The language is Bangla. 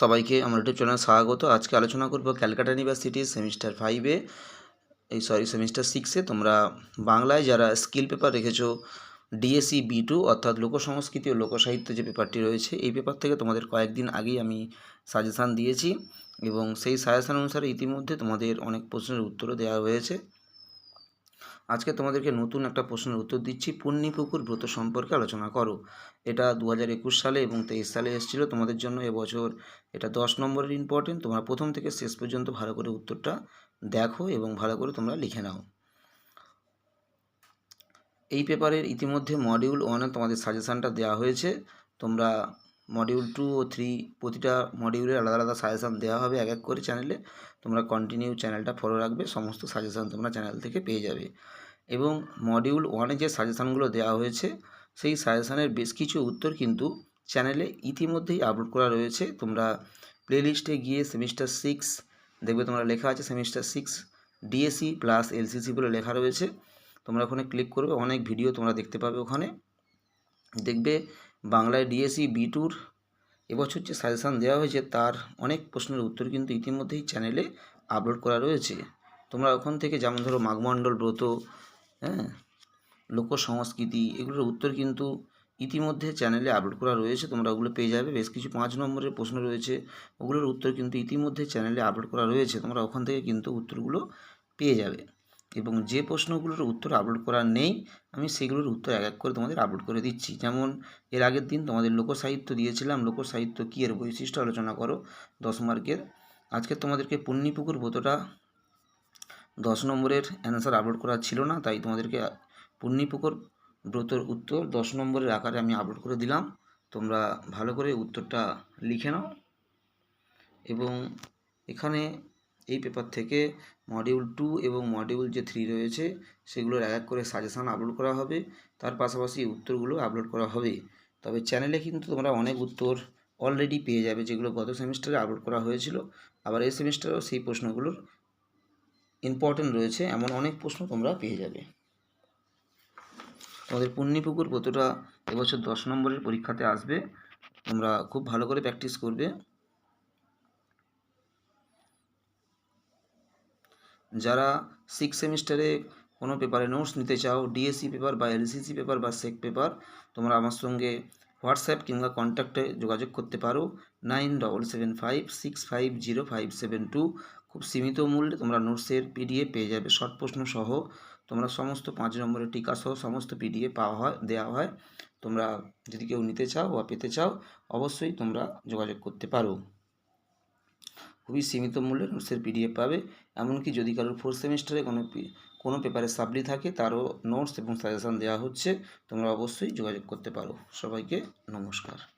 সবাইকে আমার ইউটিউব চ্যানেলে স্বাগত। আজকে আলোচনা করব ক্যালকাটা ইউনিভার্সিটি সেমিস্টার ফাইভে এই সরি সেমিস্টার সিক্সে তোমরা বাংলায় যারা স্কিল পেপার রেখেছো ডিএসসি বি টু অর্থাৎ লোকসংস্কৃতি ও লোকসাহিত্য যে পেপারটি রয়েছে, এই পেপার থেকে তোমাদের কয়েকদিন আগেই আমি সাজেশান দিয়েছি এবং সেই সাজেশান অনুসারে ইতিমধ্যে তোমাদের অনেক প্রশ্নের উত্তরও দেওয়া হয়েছে। আজকে তোমাদেরকে নতুন একটা প্রশ্নের উত্তর দিচ্ছি। পুণ্যিপুকুর ব্রত সম্পর্কে আলোচনা করো। এটা দু হাজার একুশ সালে এবং তেইশ সালে এসেছিল। তোমাদের জন্য এবছর এটা দশ নম্বরের ইম্পর্টেন্ট তোমরা প্রথম থেকে শেষ পর্যন্ত ভালো করে উত্তরটা দেখো এবং ভালো করে তোমরা লিখে নাও। এই পেপারের ইতিমধ্যে মডিউল ওয়ানে তোমাদের সাজেশানটা দেওয়া হয়েছে। তোমরা মডিউল টু ও থ্রি প্রতিটা মডিউলের আলাদা আলাদা সাজেশান দেওয়া হবে এক এক করে চ্যানেলে তোমরা কন্টিনিউ চ্যানেলটা ফলো রাখবে, সমস্ত সাজেশান তোমরা চ্যানেল থেকে পেয়ে যাবে। এবং মডিউল ওয়ানে যে সাজেশানগুলো দেওয়া হয়েছে, সেই সাজেশানের বেশ কিছু উত্তর কিন্তু চ্যানেলে ইতিমধ্যেই আপলোড করা রয়েছে। তোমরা প্লেলিস্টে গিয়ে সেমিস্টার সিক্স দেখবে তোমরা লেখা আছে semester six DSC plus LCC বলে লেখা রয়েছে। তোমরা ওখানে ক্লিক করবে, অনেক ভিডিও তোমরা দেখতে পাবে ওখানে। দেখবে বাংলায় ডিএসসি বি টুর এবছর যে সাজেশান দেওয়া হয়েছে তার অনেক প্রশ্নের উত্তর কিন্তু ইতিমধ্যেই চ্যানেলে আপলোড করা রয়েছে। তোমরা ওখান থেকে যেমন ধরো মাঘমণ্ডল ব্রত হ্যাঁ লোক সংস্কৃতি এগুলোর উত্তর কিন্তু ইতিমধ্যে চ্যানেলে আপলোড করা রয়েছে, তোমরা ওগুলো পেয়ে যাবে। বেশ কিছু পাঁচ নম্বরের প্রশ্ন রয়েছে, ওগুলোর উত্তর কিন্তু ইতিমধ্যে চ্যানেলে আপলোড করা রয়েছে, তোমরা ওখান থেকে কিন্তু উত্তরগুলো পেয়ে যাবে। এবং যে প্রশ্নগুলোর উত্তর আপলোড করা নেই, আমি সেগুলোর উত্তর এক এক করে তোমাদের আপলোড করে দিচ্ছি। যেমন, এর আগের দিন তোমাদের লোকসাহিত্য দিয়েছিলাম। লোকসাহিত্য কী এর বৈশিষ্ট্য আলোচনা করো দশ মার্কের। আজকে তোমাদেরকে পুণ্যিপুকুর ব্রতটা দশ নম্বরের অ্যান্সার আপলোড করা ছিল না, তাই তোমাদেরকে পুণ্যিপুকুর ব্রতর উত্তর দশ নম্বরের আকারে আমি আপলোড করে দিলাম। তোমরা ভালো করে উত্তরটা লিখে নাও। এবং এখানে এই পেপার থেকে মডিউল টু এবং মডিউল যে থ্রি রয়েছে, সেগুলোর এক এক করে সাজেশান আপলোড করা হবে। তার পাশাপাশি উত্তরগুলো আপলোড করা হবে। তবে চ্যানেলে কিন্তু তোমরা অনেক উত্তর অলরেডি পেয়ে যাবে, যেগুলো গত সেমিস্টারে আপলোড করা হয়েছিল। আবার এই সেমিস্টারেও সেই প্রশ্নগুলোর ইম্পর্টেন্ট রয়েছে, এমন অনেক প্রশ্ন তোমরা পেয়ে যাবে। তোমাদের পুণ্যিপুকুর কতটা এবছর দশ নম্বরের পরীক্ষাতে আসবে। তোমরা খুব ভালো করে প্র্যাকটিস করবে। যারা সিক্স সেমিস্টারে কোনো পেপারে নোটস নিতে চাও ডিএসসি পেপার বা এলসিসি পেপার বা সেক পেপার তোমরা আমার সঙ্গে হোয়াটসঅ্যাপ কিংবা কন্ট্যাক্টে যোগাযোগ করতে পারো। Nine double seven five six five zero five seven two খুব সীমিত মূল্যে তোমরা নোটসের পিডিএফ পেয়ে যাবে। শর্ট প্রশ্ন সহ তোমরা সমস্ত পাঁচ নম্বরের টিকা সহ সমস্ত পিডিএফ পাওয়া হয় দেওয়া হয়। তোমরা যদি কেউ নিতে চাও বা পেতে চাও, অবশ্যই তোমরা যোগাযোগ করতে পারো। খুবই সীমিত মূল্যে নোটসের পিডিএফ পাবে। এমনকি যদি কারোর ফোর্থ সেমিস্টারে কোনো কোনো পেপারে সাবলি থাকে, তারও নোটস এবং সাজেশান দেওয়া হচ্ছে, তোমরা অবশ্যই যোগাযোগ করতে পারো। সবাইকে নমস্কার।